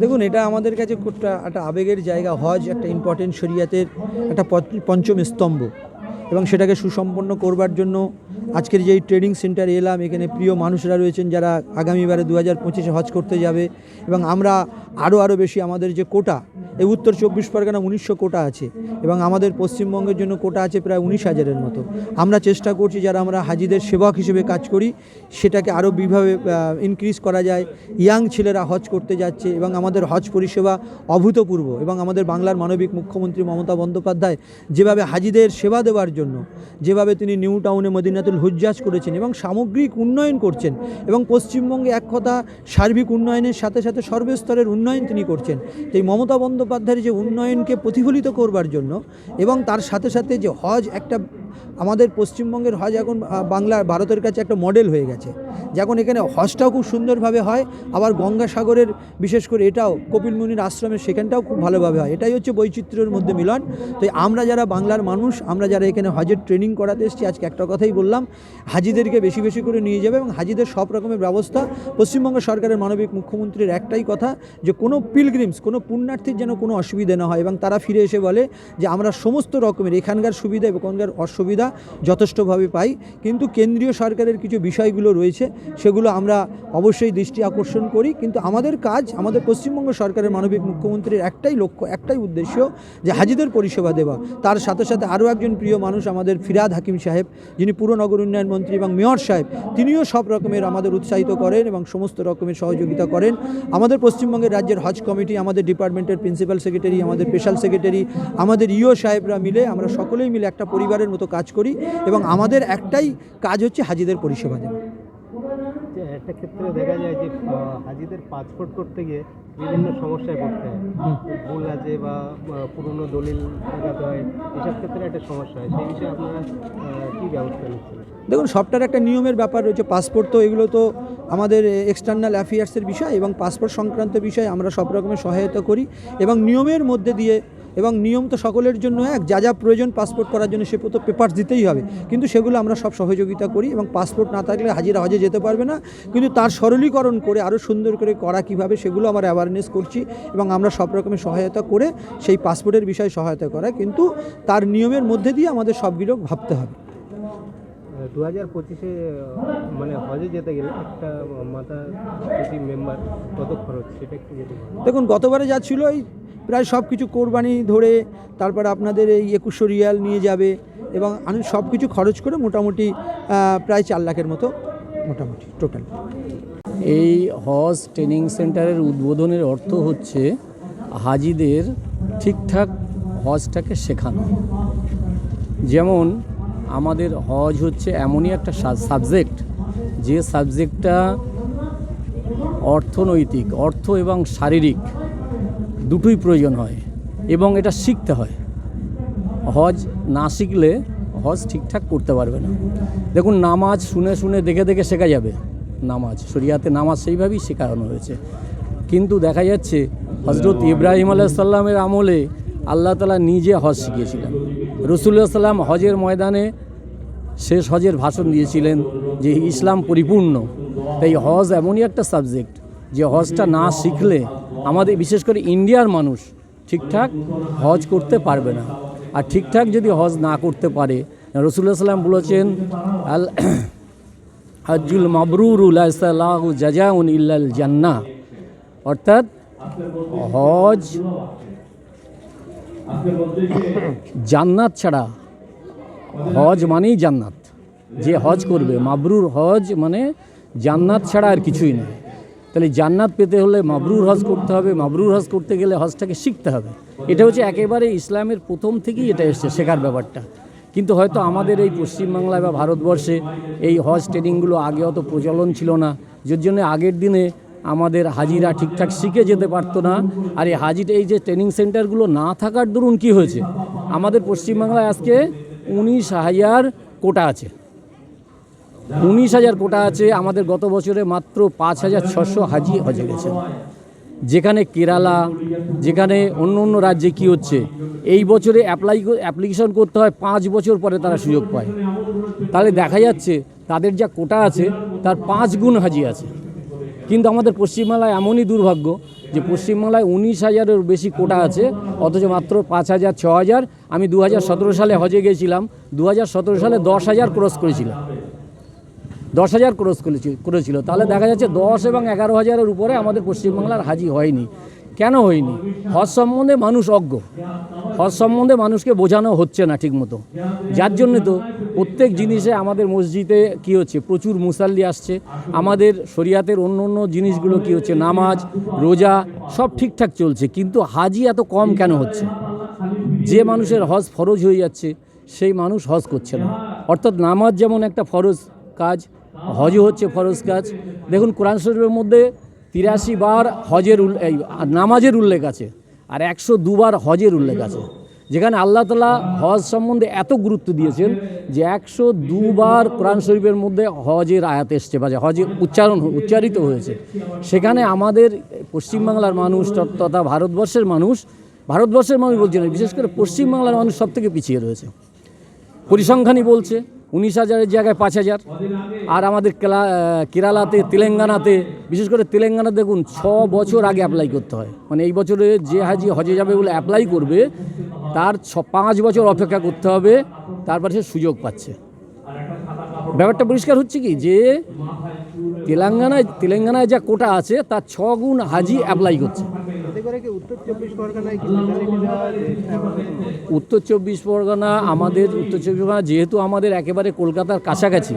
দেখুন, এটা আমাদের কাছে একটা একটা আবেগের জায়গা। হজ একটা ইম্পর্টেন্ট শরিয়াতের একটা পঞ্চ- পঞ্চম স্তম্ভ। এবং সেটাকে সুসম্পন্ন করবার জন্য আজকের যে ট্রেনিং সেন্টারে এলাম, এখানে প্রিয় মানুষরা রয়েছেন যারা আগামীবারে দু হাজার পঁচিশে হজ করতে যাবে। এবং আমরা আরও আরও বেশি আমাদের যে কোটা এই উত্তর চব্বিশ পরগনা উনিশশো কোটা আছে এবং আমাদের পশ্চিমবঙ্গের জন্য কোটা আছে প্রায় উনিশ হাজারের মতো। আমরা চেষ্টা করছি যারা আমরা হাজিদের সেবক হিসেবে কাজ করি, সেটাকে আরও বিভাবে ইনক্রিজ করা যায়। ইয়াং ছেলেরা হজ করতে যাচ্ছে এবং আমাদের হজ পরিষেবা অভূতপূর্ব এবং আমাদের বাংলার মানবিক মুখ্যমন্ত্রী মমতা বন্দ্যোপাধ্যায় যেভাবে হাজিদের সেবা দেওয়ার জন্য, যেভাবে তিনি নিউ টাউনে মদিনাতুল হুজ্জাজ করেছেন এবং সামগ্রিক উন্নয়ন করছেন এবং পশ্চিমবঙ্গে এক কথা সার্বিক উন্নয়নের সাথে সাথে সর্বস্তরের উন্নয়ন তিনি করছেন। এই মমতা বন্দ্যোপাধ্যায়ের যে উন্নয়নকে প্রতিফলিত করবার জন্য এবং তার সাথে সাথে যে হজ একটা আমাদের পশ্চিমবঙ্গের হজ এখন বাংলা, ভারতের কাছে একটা মডেল হয়ে গেছে। যখন এখানে হজটাও খুব সুন্দরভাবে হয়, আবার গঙ্গাসাগরের, বিশেষ করে এটাও, কপিল মুনির আশ্রমের সেখানটাও খুব ভালোভাবে হয়। এটাই হচ্ছে বৈচিত্র্যের মধ্যে মিলন। তো আমরা যারা বাংলার মানুষ, আমরা যারা এখানে হজের ট্রেনিং করাতে এসেছি, আজকে একটা কথাই বললাম, হাজিদেরকে বেশি বেশি করে নিয়ে যাবে এবং হাজিদের সব রকমের ব্যবস্থা পশ্চিমবঙ্গ সরকারের মানবিক মুখ্যমন্ত্রীর একটাই কথা যে কোনো পিলগ্রিমস কোনো পুণ্যার্থীর যেন কোনো অসুবিধা না হয় এবং তারা ফিরে এসে বলে যে আমরা সমস্ত রকমের, এখানকার সুবিধা এবং ওখানকার অসুবিধা যথেষ্টভাবে পাই। কিন্তু কেন্দ্রীয় সরকারের কিছু বিষয়গুলো রয়েছে, সেগুলো আমরা অবশ্যই দৃষ্টি আকর্ষণ করি। কিন্তু আমাদের কাজ, আমাদের পশ্চিমবঙ্গ সরকারের মানবিক মুখ্যমন্ত্রীর একটাই লক্ষ্য, একটাই উদ্দেশ্য যে হাজিদের পরিষেবা দেওয়া। তার সাথে সাথে আরও একজন প্রিয় মানুষ আমাদের ফিরাদ হাকিম সাহেব, যিনি পুর নগর উন্নয়ন মন্ত্রী এবং মেয়র সাহেব, তিনিও সব রকমের আমাদের উৎসাহিত করেন এবং সমস্ত রকমের সহযোগিতা করেন। আমাদের পশ্চিমবঙ্গের রাজ্যের হজ কমিটি, আমাদের ডিপার্টমেন্টের প্রিন্সিপাল সেক্রেটারি, আমাদের স্পেশাল সেক্রেটারি, আমাদের ইও সাহেবরা মিলে আমরা সকলেই মিলে একটা পরিবারের মতো কাজ করি এবং আমাদের একটাই কাজ হচ্ছে হাজিদের পরিষেবা দেওয়া। যে একটা ক্ষেত্রে দেখা যায় যে হাজিদের পাসপোর্ট করতে গিয়ে বিভিন্ন সমস্যায় পড়তে হয়। ভুল আছে বা পুরনো দলিল দেখাতে হয় এসব ক্ষেত্রে একটা সমস্যা হয়। সেই বিষয়ে আপনারা কী ব্যবস্থা নিচ্ছেন? দেখুন সবটার একটা নিয়মের ব্যাপার রয়েছে। পাসপোর্ট তো এগুলো তো আমাদের এক্সটার্নাল অ্যাফেয়ার্সের বিষয় এবং পাসপোর্ট সংক্রান্ত বিষয়ে আমরা সব রকমের সহায়তা করি এবং নিয়মের মধ্যে দিয়ে এবং নিয়ম তো সকলের জন্য এক। যা যা প্রয়োজন পাসপোর্ট করার জন্য সে তো পেপার দিতেই হবে। কিন্তু সেগুলো আমরা সব সহযোগিতা করি এবং পাসপোর্ট না থাকলে হাজিরা হজে যেতে পারবে না। কিন্তু তার সরলীকরণ করে আরও সুন্দর করে করা কীভাবে সেগুলো আমরা অ্যাওয়ারনেস করছি এবং আমরা সব রকমের সহায়তা করে সেই পাসপোর্টের বিষয়ে সহায়তা করা। কিন্তু তার নিয়মের মধ্যে দিয়ে আমাদের সবগুলো ভাবতে হবে। দু হাজার পঁচিশে মানে হজে যেতে গেলে একটা মাথা প্রতি মেম্বার কত খরচ? সেটা একটু যদি দেখুন গতবারে যা ছিল ওই প্রায় সব কিছু কোরবানি ধরে তারপর আপনাদের এই একুশশো রিয়াল নিয়ে যাবে এবং আমি সব কিছু খরচ করে মোটামুটি প্রায় চার লাখের মতো মোটামুটি টোটাল এই হজ ট্রেনিং সেন্টারের উদ্বোধনের অর্থ হচ্ছে হাজিদের ঠিকঠাক হজটাকে শেখানো। যেমন আমাদের হজ হচ্ছে এমনই একটা সাবজেক্ট যে সাবজেক্টটা অর্থনৈতিক, অর্থ এবং শারীরিক দুটোই প্রয়োজন হয় এবং এটা শিখতে হয়। হজ না শিখলে হজ ঠিকঠাক করতে পারবে না। দেখুন, নামাজ শুনে শুনে দেখে দেখে শেখা যাবে। নামাজ, শরিয়াতে নামাজ সেইভাবেই শেখানো হয়েছে। কিন্তু দেখা যাচ্ছে, হজরত ইব্রাহিম আলাইসাল্লামের আমলে আল্লাহ তালা নিজে হজ শিখিয়েছিলেন। রসুল্লাহ সাল্লাম হজের ময়দানে শেষ হজের ভাষণ দিয়েছিলেন যে ইসলাম পরিপূর্ণ। তাই হজ এমনই একটা সাবজেক্ট যে হজটা না শিখলে আমাদের, বিশেষ করে ইন্ডিয়ার মানুষ ঠিকঠাক হজ করতে পারবে না। আর ঠিকঠাক যদি হজ না করতে পারে, রসুল্লাহ সাল্লাম বলেছেন, আল হজ্জুল মাবরুরুল জাজাউন ইল্লাল জান্না অর্থাৎ হজ জান্নাত ছাড়া হজ মানেই জান্নাত। যে হজ করবে, মাবরুর হজ মানে জান্নাত ছাড়া আর কিছুই নয় তাহলে জান্নাত পেতে হলে মাবরুর হজ করতে হবে, মাবরুর হজ করতে গেলে হজটাকে শিখতে হবে। এটা হচ্ছে একেবারে ইসলামের প্রথম থেকেই এটা এসছে শেখার ব্যাপারটা। কিন্তু হয়তো আমাদের এই পশ্চিমবাংলায় বা ভারতবর্ষে এই হজ ট্রেনিংগুলো আগে অত প্রচলন ছিল না। যার জন্য আগের দিনে আমাদের হাজিরা ঠিকঠাক শিখে যেতে পারতো না। আর এই হাজির এই যে ট্রেনিং সেন্টারগুলো না থাকার দরুন কি হয়েছে? আমাদের পশ্চিমবাংলায় আজকে উনিশ হাজার কোটা আছে। উনিশ হাজার কোটা আছে, আমাদের গত বছরে মাত্র পাঁচ হাজার ছশো হাজি হজে গেছে। যেখানে কেরালা, যেখানে অন্য অন্য রাজ্যে কি হচ্ছে, এই বছরে অ্যাপ্লাই অ্যাপ্লিকেশন করতে হয়, পাঁচ বছর পরে তারা সুযোগ পায়। তাহলে দেখা যাচ্ছে তাদের যা কোটা আছে, তার পাঁচ গুণ হাজি আছে। কিন্তু আমাদের পশ্চিমবাংলায় এমনই দুর্ভাগ্য যে পশ্চিমবাংলায় উনিশ হাজারের বেশি কোটা আছে, অথচ মাত্র পাঁচ হাজার, ছ হাজার। আমি দু হাজার সতেরো সালে হজে গেছিলাম দু হাজার সতেরো সালে দশ হাজার ক্রস করেছিলাম দশ হাজার ক্রস করেছিল করেছিল। তাহলে দেখা যাচ্ছে দশ এবং এগারো হাজারের উপরে আমাদের পশ্চিমবাংলার হাজি হয়নি। কেন হয়নি? হজ সম্বন্ধে মানুষ অজ্ঞ। হজ সম্বন্ধে মানুষকে বোঝানো হচ্ছে না ঠিকমতো। যার জন্য তো প্রত্যেক জিনিসে আমাদের মসজিদে কি হচ্ছে? প্রচুর মুসাল্লি আসছে। আমাদের শরিয়াতের অন্য অন্য জিনিসগুলো কি হচ্ছে? নামাজ, রোজা সব ঠিকঠাক চলছে। কিন্তু হাজি এত কম কেন হচ্ছে? যে মানুষের হজ ফরজ হয়ে যাচ্ছে, সেই মানুষ হজ করছে না। অর্থাৎ নামাজ যেমন একটা ফরজ কাজ, হজও হচ্ছে ফরজ কাজ। দেখুন, কোরআন শরীফের মধ্যে তিরাশি বার হজের এই, নামাজের উল্লেখ আছে, আর একশো দুবার হজের উল্লেখ আছে, যেখানে আল্লাহ তালা হজ সম্বন্ধে এত গুরুত্ব দিয়েছেন যে একশো দুবার কোরআন শরীফের মধ্যে হজের আয়াত এসছে, বা যে হজের উচ্চারণ উচ্চারিত হয়েছে। সেখানে আমাদের পশ্চিমবাংলার মানুষ তথা ভারতবর্ষের মানুষ ভারতবর্ষের মানুষ বলছে না, বিশেষ করে পশ্চিমবাংলার মানুষ সব থেকে পিছিয়ে রয়েছে। পরিসংখ্যানই বলছে উনিশ হাজারের জায়গায় পাঁচ হাজার। আর আমাদের কেলা কেরালাতে, তেলেঙ্গানাতে, বিশেষ করে তেলেঙ্গানা দেখুন, ছ বছর আগে অ্যাপ্লাই করতে হয়। মানে এই বছরে যে হাজি হজে যাবে বলে অ্যাপ্লাই করবে, তার ছ, পাঁচ বছর অপেক্ষা করতে হবে, তারপর সে সুযোগ পাচ্ছে। ব্যাপারটা পরিষ্কার হচ্ছে কি? যে তেলেঙ্গানায় তেলেঙ্গানায় যা কোটা আছে, তার ছ গুণ হাজি অ্যাপ্লাই করছে। উত্তর চব্বিশ পরগনা আমাদের, উত্তর চব্বিশ পরগনা যেহেতু আমাদের একেবারে কলকাতার কাছাকাছি,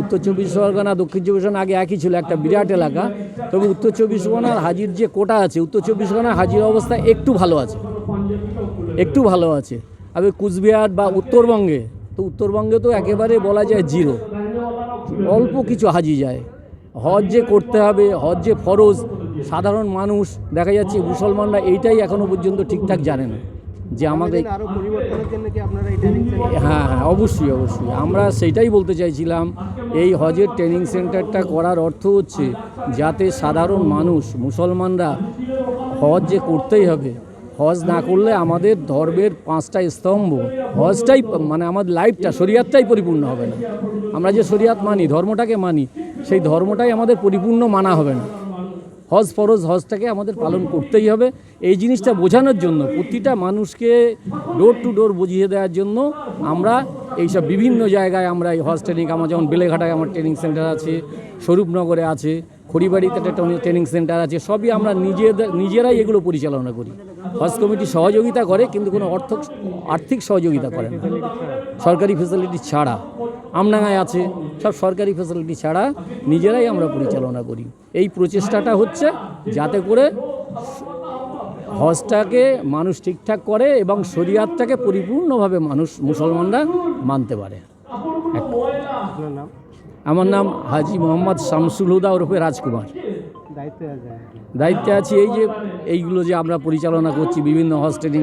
উত্তর চব্বিশ পরগনা, দক্ষিণ চব্বিশ পরগনা আগে একই ছিল, একটা বিরাট এলাকা। তবে উত্তর চব্বিশ পরগনার হাজির যে কোটা আছে, উত্তর চব্বিশ পরগনার হাজির অবস্থা একটু ভালো আছে, একটু ভালো আছে। আবার কুচবিহার বা উত্তরবঙ্গে, তো উত্তরবঙ্গে তো একেবারে বলা যায় জিরো। অল্প কিছু হাজি যায়। হজ যে করতে হবে, হজ যে ফরজ সাধারণ মানুষ দেখা যাচ্ছে মুসলমানরা এইটাই এখনও পর্যন্ত ঠিকঠাক জানে না যে আমাদের হ্যাঁ হ্যাঁ অবশ্যই অবশ্যই। আমরা সেটাই বলতে চাইছিলাম এই হজের ট্রেনিং সেন্টারটা করার অর্থ হচ্ছে যাতে সাধারণ মানুষ মুসলমানরা হজ যে করতেই হবে হজ না করলে আমাদের ধর্মের পাঁচটা স্তম্ভ হজটাই মানে আমাদের লাইফটা শরিয়াতটাই পরিপূর্ণ হবে না। আমরা যে শরিয়াত মানি ধর্মটাকে মানি সেই ধর্মটাই আমাদের পরিপূর্ণ মানা হবে না। হজ ফরজ হজটাকে আমাদের পালন করতেই হবে। এই জিনিসটা বোঝানোর জন্য, প্রতিটা মানুষকে ডোর টু ডোর বুঝিয়ে দেওয়ার জন্য আমরা এইসব বিভিন্ন জায়গায় আমরা এই হজ ট্রেনিং আমার যেমন বেলেঘাটায় আমার ট্রেনিং সেন্টার আছে, স্বরূপনগরে আছে, খড়িবাড়িতে একটা ট্রেনিং সেন্টার আছে, সবই আমরা নিজেদের, নিজেরাই এগুলো পরিচালনা করি। হজ কমিটি সহযোগিতা করে, কিন্তু কোনো অর্থ আর্থিক সহযোগিতা করে না। সরকারি ফেসিলিটি ছাড়া। আমনাঙায় আছে সব সরকারি ফেসিলিটি ছাড়া নিজেরাই আমরা পরিচালনা করি। এই প্রচেষ্টাটা হচ্ছে যাতে করে হজটাকে মানুষ ঠিকঠাক করে এবং শরিয়াতটাকে পরিপূর্ণভাবে মানুষ মুসলমানরা মানতে পারে। আমার নাম হাজি মোহাম্মদ শামসুল হুদা ওরফে রাজকুমার। দায়িত্বে দায়িত্বে আছি এই যে এইগুলো যে আমরা পরিচালনা করছি বিভিন্ন হজ ট্রেনিং